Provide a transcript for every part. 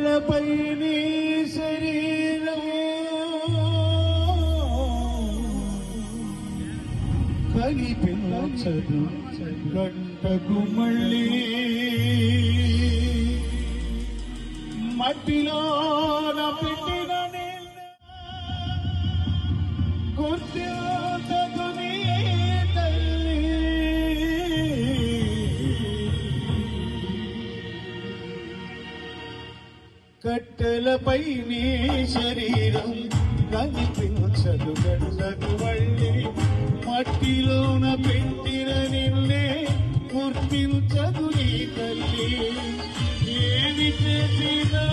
నేలపై నీ శరీరం కనిపించదు గంటకు మళ్ళీ. మట్టిలో పెట్టిన నీళ్ళ. కట్టెలపై నీ శరీరం కనిపించదు గంటకు మళ్ళీ మట్టిలోన పెట్టిన నిన్నే గుర్తించదు నీ తల్లి. ఏమి చేసినా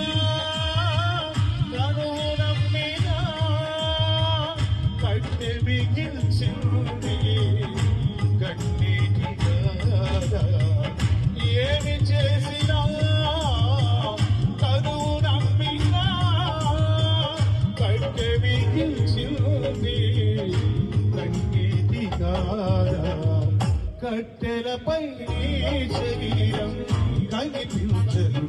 కట్టెలపై నీ శరీరం కనిపించదు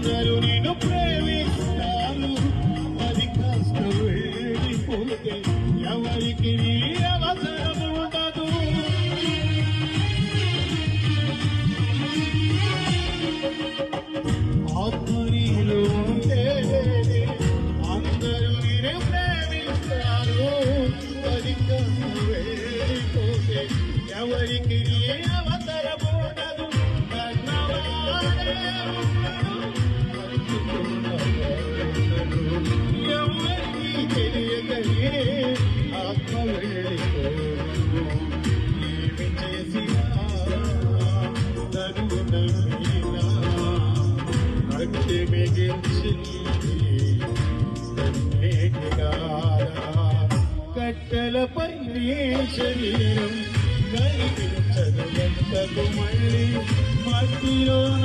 అందరూ నిన్ను ప్రేమిస్తారు. అది కాస్త వెళ్ళిపోతే ఎవరికి నీ అవసరం ఉండదు. ఆత్మనిలో ఉంటేనే అందరూ నిన్ను ప్రేమిస్తారు. అది కాస్త వెళ్ళిపోతే ఎవరికి నీ కట్టెలపై నీ శరీరం? కనిపించదు ఎంతకు మళ్ళీ మట్టిలోన